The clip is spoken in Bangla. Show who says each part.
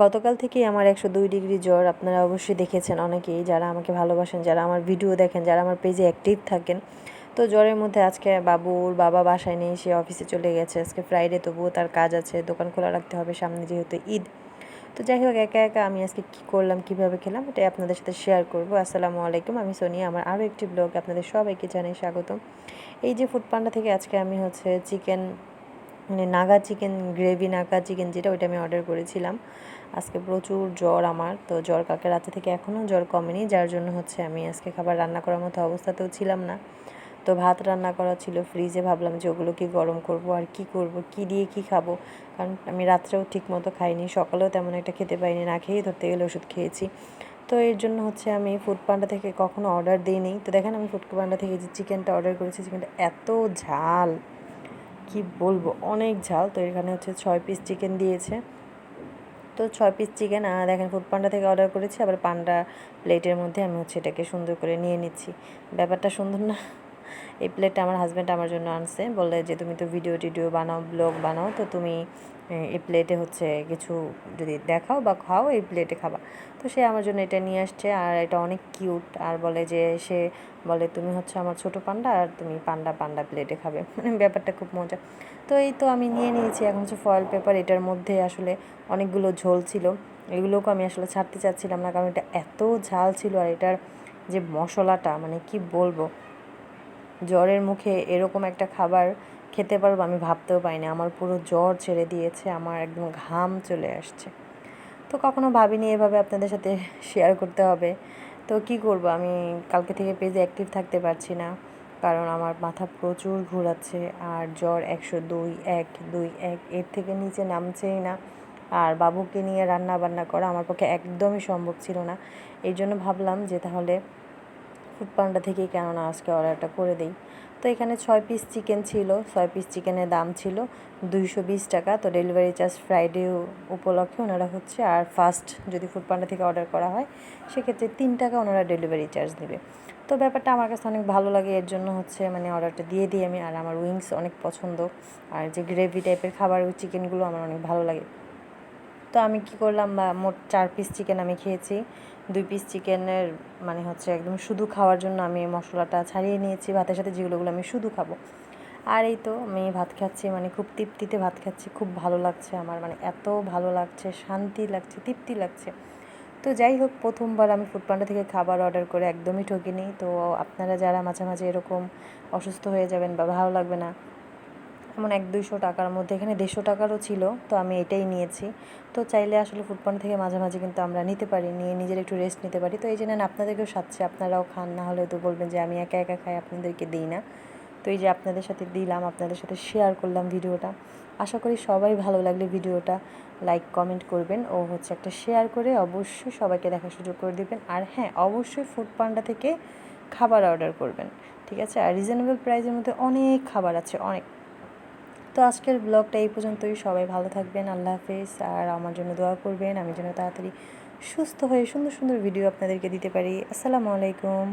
Speaker 1: গতকাল থেকেই আমার একশো দুই ডিগ্রি জ্বর আপনারা অবশ্যই দেখেছেন অনেকেই যারা আমাকে ভালোবাসেন, যারা আমার ভিডিও দেখেন, যারা আমার পেজে অ্যাক্টিভ থাকেন। তো জ্বরের মধ্যে আজকে বাবুর বাবা বাসায় নেই, সে অফিসে চলে গেছে। আজকে ফ্রাইডে তবুও তার কাজ আছে, দোকান খোলা রাখতে হবে, সামনে যেহেতু ঈদ। তো যাই হোক, একা একা আমি আজকে কী করলাম, কীভাবে খেলাম এটাই আপনাদের সাথে শেয়ার করব। আসসালামু আলাইকুম, আমি সোনিয়া। আমার আরও একটি ব্লগ আপনাদের সবাইকে জানাই স্বাগতম। এই যে ফুড পান্ডা থেকে আজকে আমি হচ্ছে চিকেন মানে Naga chicken, gravy Naga chicken যেটা ওইটা আমি অর্ডার করেছিলাম। আজকে প্রচুর জ্বর আমার, তো জ্বর কাকে রাতে থেকে এখনও জ্বর কমেনি, যার জন্য হচ্ছে আমি আজকে খাবার রান্না করার মতো অবস্থাতেও ছিলাম না। তো ভাত রান্না করা ছিল ফ্রিজে ভাবলাম যে ওগুলোকে গরম করব আর কি করব, কি দিয়ে কি খাব? কারণ আমি রাত্রেও ঠিক মতো খাইনি, সকালেও তেমন একটা খেতে পাইনি, না খেয়েই ধরতে গেলে ওষুধ খেয়েছি। তো এর জন্য হচ্ছে আমি ফুড পান্ডা থেকে কখনো অর্ডার দিইনি। তো দেখেন আমি ফুড পান্ডা থেকে যে চিকেনটা অর্ডার করেছি চিকেনটা এত ঝাল। কি বলব? অনেক ঝাল। তো এখানে হচ্ছে ছয় পিস চিকেন দিয়েছে। তো ছয় পিস চিকেন দেখেন ফুড পান্ডা থেকে অর্ডার করেছি। আবার পান্ডা প্লেটের মধ্যে আমি হচ্ছে এটাকে সুন্দর করে নিয়ে নিচ্ছি। ব্যাপারটা সুন্দর না? এই প্লেটটা আমার হাজব্যান্ড আমার জন্য আনছে। বলে যে, তুমি তো ভিডিও টিডিও বানাও ব্লগ বানাও, তো তুমি এই প্লেটে হচ্ছে কিছু যদি দেখাও বা খাও, এই প্লেটে খাবা। তো সে আমার জন্য এটা নিয়ে আসছে আর এটা অনেক কিউট আর বলে যে, সে বলে, তুমি হচ্ছে আমার ছোট পান্ডা আর তুমি পান্ডা পান্ডা প্লেটে খাবে। মানে ব্যাপারটা খুব মজা। তো এই তো আমি নিয়ে নিয়েছি। এখন হচ্ছে ফয়েল পেপার এটার মধ্যে আসলে অনেকগুলো ঝোল ছিল। এগুলোকে আমি আসলে ছাড়তে চাচ্ছিলাম না, কারণ এটা এত ঝাল ছিল আর এটার যে মশলাটা মানে কি বলব? জ্বরের মুখে এরকম একটা খাবার খেতে পারব আমি ভাবতেও পাইনি আমার পুরো জ্বর ছেড়ে দিয়েছে, আমার একদম ঘাম চলে আসছে। তো কখনো ভাবিনি এভাবে আপনাদের সাথে শেয়ার করতে হবে। তো কি করব? আমি কালকে থেকে পেজে অ্যাক্টিভ থাকতে পারছি না, কারণ আমার মাথা প্রচুর ঘোরাচ্ছে আর জ্বর একশো দুই, এক দুই, এক, এর থেকে নিচে নামছেই না। আর বাবুকে নিয়ে রান্না বান্না করা আমার পক্ষে একদমই সম্ভব ছিল না। এই জন্য ভাবলাম যে তাহলে ফুড পান্ডা থেকেই কেননা আজকে অর্ডারটা করে দিই। তো এখানে ছয় পিস চিকেন ছিল, ছয় পিস চিকেনের দাম ছিল দুইশো বিশ টাকা। তো ডেলিভারি চার্জ ফ্রাইডে উপলক্ষে ওনারা হচ্ছে আর ফার্স্ট যদি ফুড পান্ডা থেকে অর্ডার করা হয়, সেক্ষেত্রে তিন টাকা ওনারা ডেলিভারি চার্জ দেবে। তো ব্যাপারটা আমার কাছে অনেক ভালো লাগে, এর জন্য হচ্ছে মানে অর্ডারটা দিয়ে দিই আমি। আর আমার উইংস অনেক পছন্দ। আর যে গ্রেভি টাইপের খাবার ওই চিকেনগুলো আমার অনেক ভালো লাগে। তো আমি কি করলাম, বা মোট চার পিস চিকেন আমি খেয়েছি। দুই পিস চিকেনের মানে হচ্ছে একদম শুধু খাওয়ার জন্য আমি মশলাটা ছাড়িয়ে নিয়েছি, ভাতের সাথে যেগুলোগুলো আমি শুধু খাব। আর এই তো আমি ভাত খাচ্ছি মানে খুব তৃপ্তিতে ভাত খাচ্ছি, খুব ভালো লাগছে আমার মানে এত ভালো লাগছে, শান্তি লাগছে, তৃপ্তি লাগছে। তো যাই হোক, প্রথমবার আমি ফুডপান্ডা থেকে খাবার অর্ডার করে একদমই ঠকিনি। তো আপনারা যারা মাঝে মাঝে এরকম অসুস্থ হয়ে যাবেন বা ভালো লাগবে না এমন এক দুইশো টাকার মধ্যে, এখানে দেড়শো টাকারও ছিল, তো আমি এটাই নিয়েছি। তো চাইলে আসলে ফুডপান্ড থেকে মাঝে মাঝে কিন্তু আমরা নিতে পারি, নিয়ে নিজের একটু রেস্ট নিতে পারি। তো এই জন্য আপনাদেরকেও সাথে আপনারাও খান, না হলে তো বলবেন যে আমি একা একা খাই, আপনাদেরকে দিই না। তো এই যে আপনাদের সাথে দিলাম, আপনাদের সাথে শেয়ার করলাম ভিডিওটা। আশা করি সবাই ভালো লাগলে ভিডিওটা লাইক কমেন্ট করবেন ও হচ্ছে একটা শেয়ার করে অবশ্যই সবাইকে দেখার সুযোগ করে দেবেন। আর হ্যাঁ অবশ্যই ফুড পান্ডা থেকে খাবার অর্ডার করবেন, ঠিক আছে? আর রিজনেবল প্রাইসের মধ্যে অনেক খাবার আছে, অনেক। তো আজকের ব্লগটা এই পর্যন্তই। সবাই ভালো থাকবেন, আল্লাহ হাফেজ। আর আমার জন্য দোয়া করবেন, আমি যেন তাড়াতাড়ি সুস্থ হয়ে সুন্দর সুন্দর ভিডিও আপনাদেরকে দিতে পারি। আসসালামু আলাইকুম।